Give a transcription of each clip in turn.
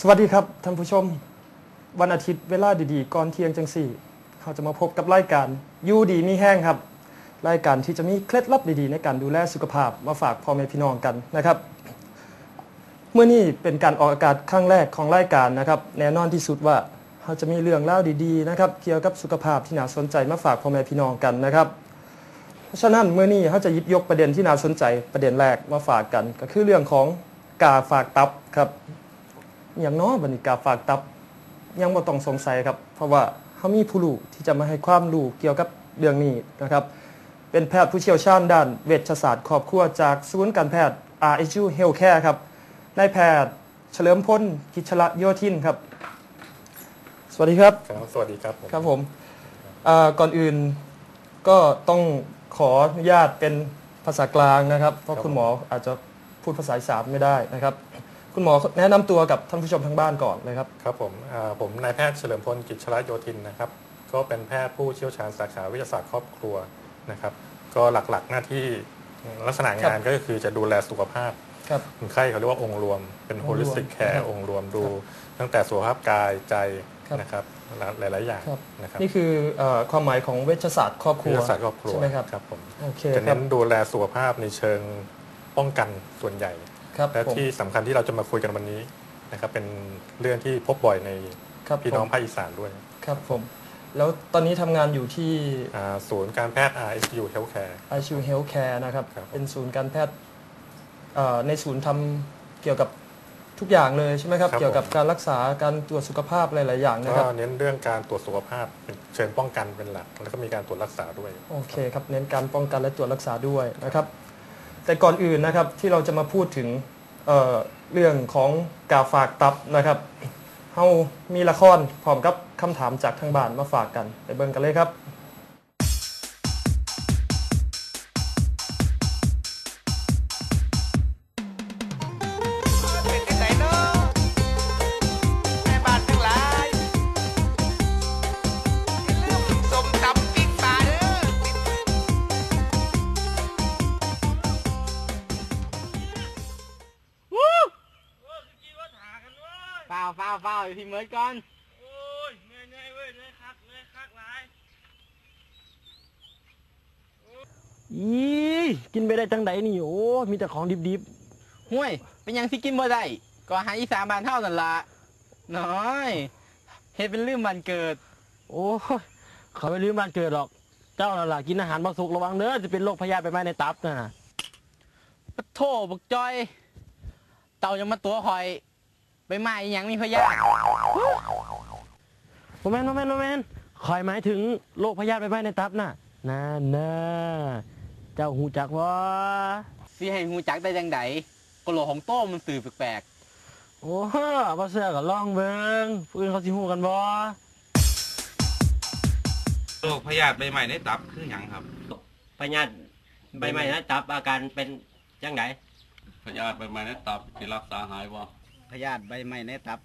สวัสดีครับท่านผู้ชม วันอาทิตย์เวลาดีๆก่อนเที่ยงจังสี่เราจะมาพบกับรายการยูดีมีแห้งครับ รายการที่จะมีเคล็ดลับดีๆ ในการดูแลสุขภาพมาฝากพ่อแม่พี่น้องกันนะครับเมื่อนี้เป็นการออกอากาศครั้งแรกของรายการนะครับแน่นอนที่สุดว่าเราจะมีเรื่องเล่าดีๆนะครับเกี่ยวกับสุขภาพที่น่าสนใจมาฝากพ่อแม่พี่น้องกันนะครับเพราะฉะนั้นเมื่อนี้เขาจะยิบยกประเด็นที่น่าสนใจประเด็นแรกมาฝากกัน ก็คือเรื่องของกาฝากตับครับ อย่างน้อยบัดนิกาฝากตับยังบ่ต้องสงสัยครับ เพราะว่าเขามีผู้รู้ที่จะมาให้ความรู้เกี่ยวกับเรื่องนี้นะครับ เป็นแพทย์ผู้เชี่ยวชาญด้านเวชศาสตร์ครอบครัวจากศูนย์การแพทย์ RHU Healthcare ครับนายแพทย์เฉลิมพลกิจละโยธินครับ สวัสดีครับ ครับ สวัสดีครับผมครับผมเอ่อก่อนอื่นก็ต้องขออนุญาตเป็นภาษากลางนะครับ เพราะคุณหมออาจจะพูดภาษาอีสานไม่ได้นะครับ คุณหมอแนะนำตัวกับท่านผู้ชมทางบ้านก่อนเลยครับ ครับผมอ่าผมนายแพทย์เฉลิมพลกิจชลโยธินนะครับ ก็เป็นแพทย์ผู้เชี่ยวชาญสาขาวิทยาศาสตร์ครอบครัวนะครับ ก็หลักๆหน้าที่ลักษณะงานก็คือจะดูแลสุขภาพครับ คนไข้เขาเรียกว่าองค์รวม เป็นองค์รวม holistic ครั care บองค์รวมดู ตั้งแต่สุขภาพกายใจครับนะครับหลายๆอย่างครับ นะครับนี่คือเอ่อความหมายของเวชศาสตร์ครอบครัวิวทยาศาสตร์ครอบครัวใช่ไหมครับ ครับผม โอเคจะครัเน้บ นดูแลสุขภาพในเชิงป้องกันส่วนใหญ่ครับ และผมที่สำคัญที่เราจะมาคุยกันวันนี้นะครับเป็นเรื่องที่พบบ่อยในครับพี่น้องผมภาคอีสานด้วยครับผมแล้วตอนนี้ทำงานอยู่ที่อ่าศูนย์การแพทย์ RSU Healthcare ICU Healthcare นะครับครับเป็นศูนย์การแพทย์เอ่อในศูนย์ทำเกี่ยวกับทุกอย่างเลยใช่ไหมครับเกี่ยวกับการรักษาการตรวจสุขภาพหลายๆอย่างนะคก็รับเน้นเรื่องการตรวจสุขภาพเป็นเชิงป้องกันเป็นหลัก แล้วก็มีการตรวจรักษาด้วยโอเคครับเน้นการป้องกันและตรวจรักษาด้วยนะครับ แต่ก่อนอื่นนะครับที่เราจะมาพูดถึงเเรื่องของกาฝากตับนะครับเฮามีละครพร้อมกับคำถามจากทางบ้านมาฝากกันไปเบิ่งกันเลยครับ อยู่ที่เมิร์ดก่อน โอ้ยเหนื่อยเหนื่อยเว้ยเหนื่อยคักเหนื่อยคักหลายอีกินไปได้จังไดนี่โอ้ มีแต่ของดิบห่วย เป็นหยังสิกินบ่ได้ก็อาหารอีสานบ้านเท่านั่นละน้อยเฮ็ดเป็นลืมวันเกิด ๆ โอ้ยเขาไม่ลืมบ้านเกิดหรอก เจ้านั่นล่ะกินอาหารบางสุกระวังเด้อจะเป็นโรคพยาธิใบไม้ในตับนะปะโถบักจอย เต่ายังมาตัวคอย ไปมาอีหยังมีพยาธิโมแมนโมแมนโมแมนคอยหมายถึงโรคพยาธิใบไม้ในตับน่ะน่าน่าเจ้าหูจักว่าสิให้ฮู้จักได้จังไดกะโหลของโต้มันสื่อแปลกโอ้ฮะบ่เสื้อก็ลองเบิ่งผู้อื่นเขาสิฮู้กันบ่โรคพยาธิใบใหม่ในตับคือหยังครับ พยาธิใบไม้นะตับอาการเป็นจังไงพยาธิใบใหม่ในตับที่รักษาหายบ่ พยาธิใบไม้ในตับ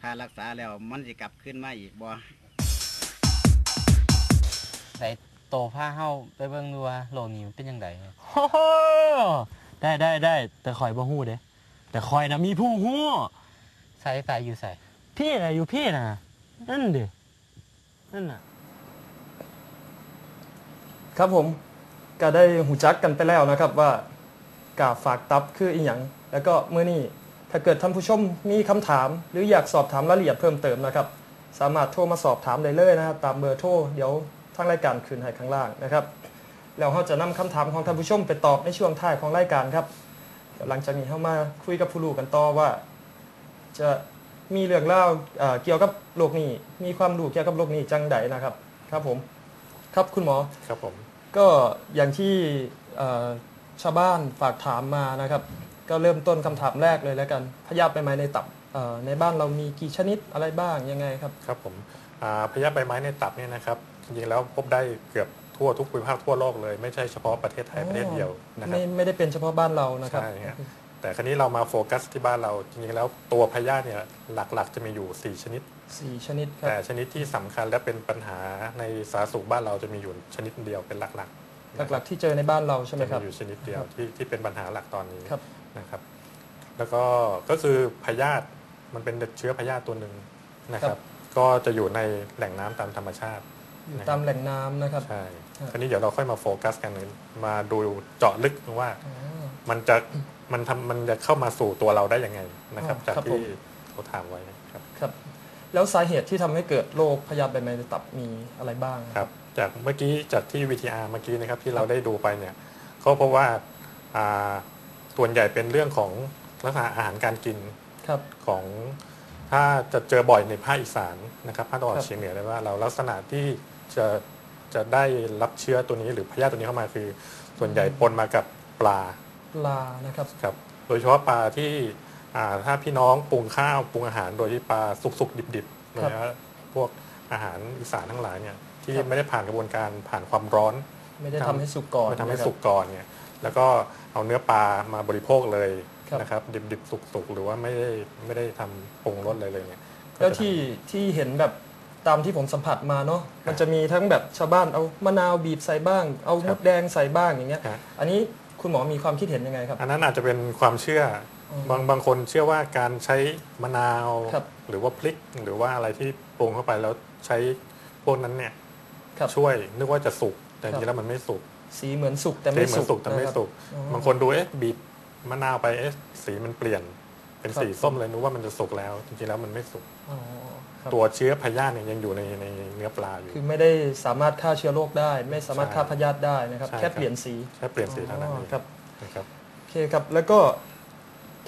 ถ้ารักษาแล้วมันสิกลับขึ้นมาอีกบ่ๆใส่โตผ้าเฮาไปเบิ่งดูว่าโลกนี้มันเป็นจังไดโอ้โหได้ได้ได้แต่คอยบ่ฮู้เด้แต่คอยน่ะมีผู้ฮู้ใส่ใส่อยู่ใส่พี่น่ะอยู่พี่น่ะนั่นดินั่นน่ะ ครับผมก็ได้หูจักกันไปแล้วนะครับว่ากาฝากตับคืออีหยังแล้วก็เมื่อนี้ ถ้าเกิดท่านผู้ชมมีคำถาม หรืออยากสอบถามรายละเอียดเพิ่มเติมนะครับ สามารถโทรมาสอบถามได้เลยนะครับตามเบอร์โทรเดี๋ยวทางรายการคืนให้ข้างล่างนะครับแล้วเราจะนำคำถามของท่านผู้ชมไปตอบในช่วงท้ายของรายการครับเดี๋ยวหลังจากนี้เรามาคุยกับผู้รู้กันต่อว่า จะมีเรื่องเล่าเอ่อเกี่ยวกับโรคนี้ มีความรู้เกี่ยวกับโรคนี้จังใดนะครับ ครับผมครับคุณหมอครับผมก็อย่างที่เอ่อชาวบ้านฝากถามมานะครับ ก็เริ่มต้นคำถามแรกเลยแล้วกันพยาธิใบไม้ในตับเอ่อในบ้านเรามีกี่ชนิดอะไรบ้างยังไงครับครับผมอ่าพยาธิใบไม้ในตับเนี่ยนะครับจริงๆแล้วพบได้เกือบทั่วทุกภูมิภาคทั่วโลกเลยไม่ใช่เฉพาะประเทศไทยอ๋อประเทศเดียวนะครับไม่ไม่ได้เป็นเฉพาะบ้านเรานะครับใช่ฮะแต่ครั้นี้เรามาโฟกัสที่บ้านเราจริงๆแล้วตัวพยาธิเนี่ยหลักๆ จะมีอยู่ 4 ชนิดสี่ชนิดครับแต่ชนิดที่สำคัญและเป็นปัญหาในสาธารณสุขบ้านเราจะมีอยู่ชนิดเดียวเป็นหลักๆนะครับหลักๆ ที่เจอในบ้านเราใช่ไหมจะครับมีอยู่ชนิดเดียวครับที่ที่เป็นปัญหาหลักตอนนี้ครับ นะครับ แล้วก็ก็คือพยาธิมันเป็นเชื้อพยาธิตัวหนึ่งนะคครัรับบก็จะอยู่ในแหล่งน้ำตามธรรมชาติอยู่นะครับตามแหล่งน้ำนะครับ ใช่ครับคราวนี้เดี๋ยวเราค่อยมาโฟกัสกัน มาดูเจาะลึกว่าอ๋อมันจะมันทำมันจะเข้ามาสู่ตัวเราได้ยังไงนะครับอ๋อจากครับที่ผมเขาถามไว้นะครับ ครับ แล้วสาเหตุที่ทำให้เกิดโรคพยาธิใบไม้ในตับมีอะไรบ้างครับ จากเมื่อกี้จากที่ VTR เมื่อกี้นะครับที่เราได้ดูไปเนี่ยเขาพบว่าอ่า ส่วนใหญ่เป็นเรื่องของลักษณะอาหารการกินครับ ของถ้าจะเจอบ่อยในภาคอีสานนะครับภาคตะวันอครัอกบเฉียงเหนือเลยว่าเราลักษณะที่จะจะได้รับเชื้อตัวนี้หรือพยาธิตัวนี้เข้ามาคือ ส่วนใหญ่ปนมากับปลาปลานะครับครับโดยเฉพาะปลาที่อ่าถ้าพี่น้องปรุงข้าวปรุงอาหารโดยที่ปลาสุกๆดิบๆโดยเฉพาะพวกอาหารอีสานทั้งหลายเนี่ยที่ครับไม่ได้ผ่านกระบวนการผ่านความร้อน ไม่ได้ทำทำให้สุกก่อนไม่ทำให้นะครับสุกก่อนเนี่ย แล้วก็เอาเนื้อปลามาบริโภคเลยครับ นะครับ ดิบๆสุกๆ หรือว่าไม่ได้ไม่ได้ทำปรุงรสเลยเลยเนี่ยก็แล้วจะที่ที่เห็นแบบตามที่ผมสัมผัสมาเนาะมันจะมีทั้งแบบชาวบ้านเอามะนาวบีบใส่บ้าง เอามดแดงใส่บ้างอย่างเงี้ย ฮะ อันนี้คุณหมอมีความคิดเห็นยังไงครับ อันนั้นอาจจะเป็นความเชื่ออมบางบางคนเชื่อว่าการใช้มะนาว ครับ หรือว่าพริก หรือว่าอะไรที่ปรุงเข้าไปแล้วใช้พวกนั้นเนี่ยครับ ช่วยนึกว่าจะสุกแต่จครับริงๆแล้วมันไม่สุก สีเหมือนสุกแต่สีไม่เหมือนสุกแต่ไม่นะครับสุกอ๋อบางคนดูเอ๊ะบีบมะนาวไปเอ๊ะสีมันเปลี่ยน เป็นครับสีส้มเลยนึกว่ามันจะสุกแล้ว จริงๆแล้วมันไม่สุกอ๋อครับตัวเชื้อพยาธิเนี่ยยังอยู่ในในเนื้อปลาอยู่ คือไม่ได้สามารถฆ่าเชื้อโรคได้ ไม่สามารถใช่ฆ่าพยาธิได้นะครับใช่แค่ครับเปลี่ยนสีแค่เปลี่ยนสีเท่านั้นอ๋เอองครับนะครับโอเคครับแล้วก็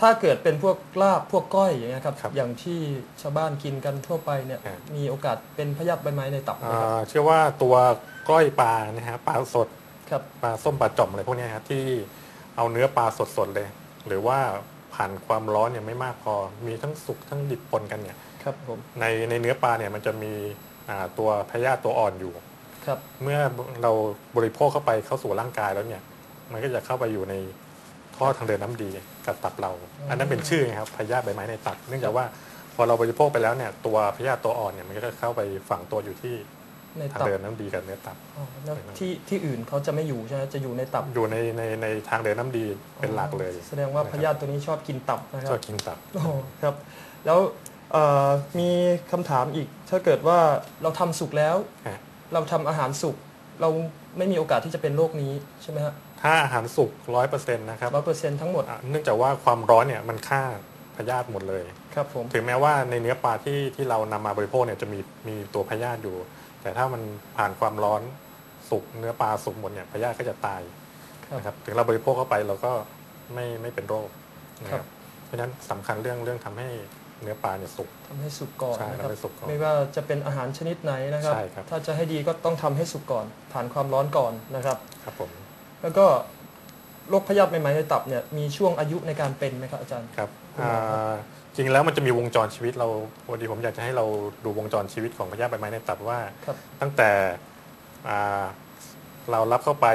ถ้าเกิดเป็นพวกลาบพวกก้อยอย่างเงี้ยครับครับอย่างที่ชาวบ้านกินกันทั่วไปเนี่ยครับมีโอกาสเป็นพยาธิใบไม้ในตับไหมครับอ่าเชื่อว่าตัวก้อยปลานะฮะปลาสด ครับ ปลาส้มปลาจ่อมอะไรพวกเนี้ยครับที่เอาเนื้อปลาสดๆเลย หรือว่าผ่านความร้อนเนี่ยไม่มากพอมีทั้งสุกทั้งดิบปนกันเนี่ยครับผมในในเนื้อปลาเนี่ยมันจะมีอ่าตัวพยาธิตัวอ่อนอยู่ ครับ เมื่อเราบริโภคเข้าไปเข้าสู่ร่างกายแล้วเนี่ย มันก็จะเข้าไปอยู่ในท่อทางเดินน้ำดีกับตับเรา อันนั้นเป็นชื่อไงครับพยาธิใบไม้ในตับ เนื่องจากว่าพอเราบริโภคไปแล้วเนี่ยตัวพยาธิตัวอ่อนเนี่ยมันก็จะเข้าไปฝังตัวอยู่ที่ ในทางตับเดินน้ำดีกับเนื้อตับอ๋อแล้วที่ที่อื่นเขาจะไม่อยู่ใช่ไหมจะอยู่ในตับ อยู่ในในในทางเดินน้ำดีเป็นหลักเลย แสดงว่าพยาธิตัวนี้ชอบกินตับนะคชรัอบบกินตับโอ้ครับ แล้วเอ่อมีคำถามอีกถ้าเกิดว่าเราทำสุกแล้วฮะเราทำอาหารสุกเราไม่มีโอกาสที่จะเป็นโรคนี้ใช่ไหมฮะถ้าอาหารสุกร้อยเปอร์เซ็นต์นะครับร้อยเปอร์เซ็นต์ทั้งหมดอะเนื่องจากว่าความร้อนเนี่ยมันฆ่าพยาธิหมดเลย ครับผม ถึงแม้ว่าในเนื้อปลาที่ที่เรานำมาบริโภคเนี่ยจะมีมีตัวพยาธิอยู่ แต่ถ้ามันผ่านความร้อนสุกเนื้อปลาสุกหมดเนี่ยพยาธิก็จะตายครับนะครับถึงเราบริโภคเข้าไปเราก็ไม่ไม่เป็นโรคนะคครัรับบเพราะฉะนั้นสำคัญเรื่องเรื่องทำให้เนื้อปลาเนี่ยสุกทำให้สุกก่อนใช่นะครับทำให้สุกก่อนไม่ว่าจะเป็นอาหารชนิดไหนนะครับใช่ครับถ้าจะให้ดีก็ต้องทำให้สุกก่อนผ่านความร้อนก่อนนะครับครับผมแล้วก็ โรคพยาธิใบไม้ในตับเนี่ยมีช่วงอายุในการเป็นไหมครับอาจารย์ครับคุณหมอครับอ่าจริงแล้วมันจะมีวงจรชีวิตเราวันนี้ผมอยากจะให้เราดูวงจรชีวิตของพยาธิใบไม้ในตับว่า ครับ ตั้งแต่อ่าเรารับเข้าไป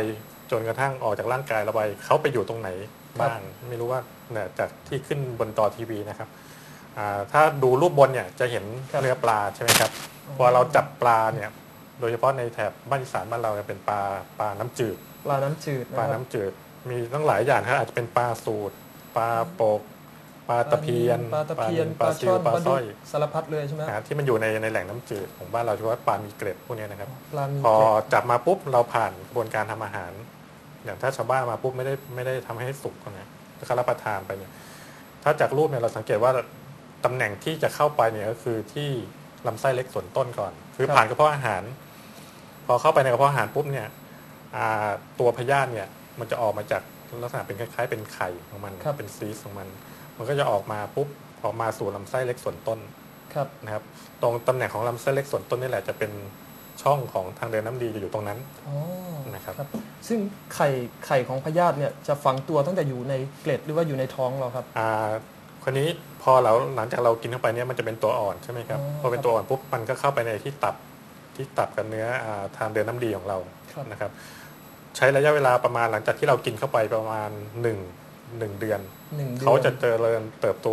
จนกระทั่งออกจากร่างกายเราไปเขาไปอยู่ตรงไหนบ้าง ไม่รู้ว่าเนี่ยจากที่ขึ้นบนจอทีวีนะครับอ่าถ้าดูรูปบนเนี่ยจะเห็นครับเนื้อปลาใช่ไหมครับพอเราจับปลาเนี่ยโดยเฉพาะในแถบบ้านอีสานบ้านเราเนี่ยเป็นปลาปลาน้ำจืด ปลาน้ำจืดปลานะครับ น้ำจืด มีตั้งหลายอย่างครับอาจจะเป็นปลาสูตรปลาโปกปลาตะเพียนปลาตะเพียนนิลปลาซิช่วอนปลาปลาสดุร้กอยสารพัดเลยใช่ไหมนะที่มันอยู่ในในแหล่งน้ำจืดของบ้านเราเฉพาะปลามีเกล็ดพวกเนี้ยนะครับปลามีพอเกล็ดจับมาปุ๊บเราผ่านกระบวนการทำอาหาร อย่างถ้าชาวบ้านมาปุ๊บไม่ได้ไม่ได้ทำให้สุกนะแล้วก็รับประทานไปเนี่ยถ้าจากรูปเนี่ยเราสังเกตว่าตำแหน่งที่จะเข้าไปเนี่ยก็คือที่ลำไส้เล็กส่วนต้นก่อน คือผ่านกระเพาะอาหาร พอเข้าไปในกระเพาะอาหารปุ๊บเนี่ยอ่าตัวพยาธิเนี่ย มันจะออกมาจากลักษณะเป็นคล้ายๆ เป็นไข่ของมันเป็นซีสของมัน มันก็จะออกมาปุ๊บออกมาสู่ลำไส้เล็กส่วนต้นครับนะครับ ตรงตำแหน่งของลำไส้เล็กส่วนต้นนี่แหละจะเป็นช่องของทางเดินน้ำดีจะอยู่ตรงนั้นอ๋อนะครับครับซึ่งไข่ไข่ของพยาธิเนี่ยจะฝังตัวตั้งแต่อยู่ในเกล็ดหรือว่าอยู่ในท้องเราครับอ่าคนนี้พอเราหลังจากเรากินเข้าไปเนี่ยมันจะเป็นตัวอ่อนใช่ไหมครับอ๋อพอเป็นตัวอ่อนปุ๊บมันก็เข้าไปในที่ตับที่ตับกับเนื้ออาทางเดินน้ำดีของเราครับนะครับ ใช้ระยะเวลาประมาณหลังจากที่เรากินเข้าไปประมาณ1นึ่งหนึ่งเดือนหนึ่งเดือน เขาจะเจริญเติบโต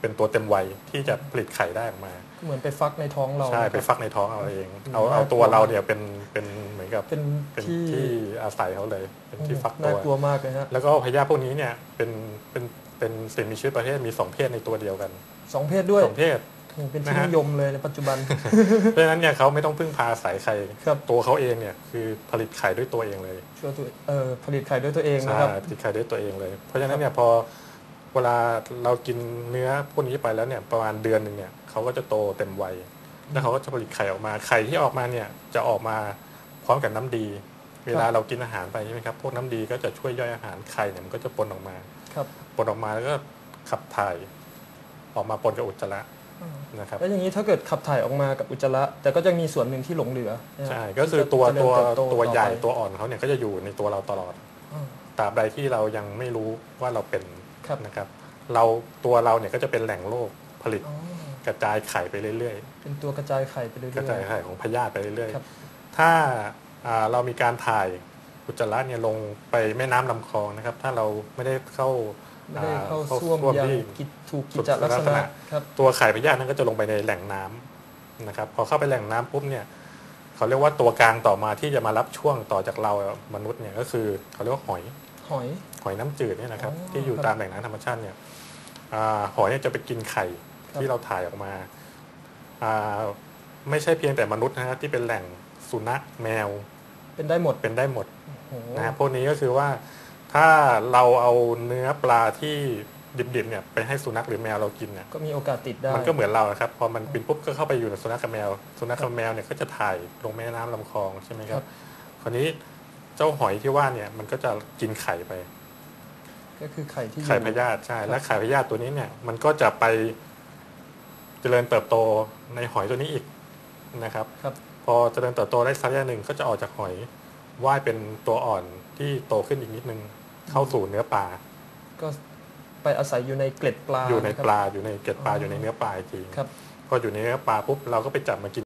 เป็นตัวเต็มวัยที่จะผลิตไข่ได้ออกมา เหมือนไปฟักในท้องเราใช่นะครับไปฟักในท้องเอาเองอืมเอาเอาน่ากลัวตัวเราเนี่ยเป็นเป็นเหมือนกับเป็นเป็นที่ที่อาศัยเขาเลย เป็นที่ฟักตัน่าวกลัวมากเลยฮะแล้วก็พยาธิพวกนี้เนี่ยเป็นเป็นเป็นสิ่งมีชีวิตประเภทมีสองเพศในตัวเดียวกันสองเพศด้วยสองเพศโอ้ เป็นที่นะฮะนิยมเลยในปัจจุบัน เพราะฉะนั้นเนี่ยเขาไม่ต้องพึ่งพาอาศัยใครครับตัวเขาเองเนี่ยคือผลิตไข่ด้วยตัวเองเลยช่วยตัวเอ่อผลิตไข่ด้วยตัวเองนะใช่ครับผลิตไข่ด้วยตัวเองเลย เพราะฉะนั้นเนี่ยพอเวลาเรากินเนื้อพวกนี้ไปแล้วเนี่ยประมาณเดือนหนึ่งเนี่ยเขาก็จะโตเต็มวัยแล้วเขาก็จะผลิตไข่ออกมาไข่ที่ออกมาเนี่ยจะออกมาพร้อมกับน้ำดี เวลาเรากินอาหารไปใช่ไหมครับพวกน้ำดีก็จะช่วยย่อยอาหารไข่เนี่ยมันก็จะปนออกมาครับปนออกมาแล้วก็ขับถ่ายออกมาปนกับอุจจาระ นะครับแล้วอย่างนี้ถ้าเกิดขับถ่ายออกมากับอุจจาระแต่ก็จะมีส่วนหนึ่งที่หลงเหลือนะฮะใช่ก็คือตัวที่ตัวจะเจริญเติบโตัวใหญ่ต่อไปตัวอ่อนเขาเนี่ยก็จะอยู่ในตัวเราตลอดอ่าตราบใดที่เรายังไม่รู้ว่าเราเป็นครับนะครับ เราตัวเราเนี่ยก็จะเป็นแหล่งโรคผลิตอ๋อกระจายไข่ไปเรื่อยเป็นตัวกระจายไข่ไปเรื่อยๆ กระจายไข่ของพยาธิไปเรื่อยครับๆถ้าอ่าเรามีการถ่ายอุจจาระเนี่ยลงไปแม่น้ำลำคลองนะครับ ถ้าเราไม่ได้เข้าๆ ไม่ได้เข้าอ่ซ่วมซ่วมอย่างที่กิจถูกกิจลักษลักษณะณะครับตัวไข่พยาธินั้นก็จะลงไปในแหล่งน้ำนะครับ พอเข้าไปแหล่งน้ำปุ๊บเนี่ยเขาเรียกว่าตัวกลางต่อมาที่จะมารับช่วงต่อจากเรามนุษย์เนี่ยก็คือเขาเรียกว่าหอยหอยหอยน้ำจืดเนี่ยนะครับอ๋อที่อยู่ครับตามแหล่งน้ำธรรมชาติเนี่ยอาหอยเนี่ยจะไปกินไข่ครับที่เราถ่ายออกมาอ่าไม่ใช่เพียงแต่มนุษย์นะฮะที่เป็นแหล่งสุนัขแมว เป็นได้หมดเป็นได้หมดโอ้โหนะฮะพวกนี้ก็คือว่า ถ้าเราเอาเนื้อปลาที่ดิบๆเนี่ยไปให้สุนัขหรือแมวเรากินเนี่ยก็มีโอกาสติดได้มันก็เหมือนเราอะครับพอมันบินปุ๊บก็เข้าไปอยู่ในสุนัขกับแมว สุนัขกับแมวเนี่ยก็จะถ่ายลงแม่น้ำลำคลองใช่ไหมคครัรับบคราวนี้เจ้าหอยที่ว่าเนี่ยมันก็จะกินไข่ไป ก็คือไข่ที่อยู่ไข่พยาธิใช่ครับและไข่พยาธิตัวนี้เนี่ยมันก็จะไปเจริญเติบโตในหอยตัวนี้อีกนะครับครับ พอเจริญเติบโตได้สักระยะหนึ่งก็จะออกจากหอยว่ายเป็นตัวอ่อนที่โตขึ้นอีกนิดนึง เข้าสู่เนื้อปลา ก็ไปอาศัยอยู่ในเกล็ดปลาอยู่ในนะครับปลาอยู่ในเกล็ดปลาอ๋อออยู่ในเนื้อปลาอีกทีครับพออยู่ในเนื้อปลาปุ๊บเราก็ไปจับมากิน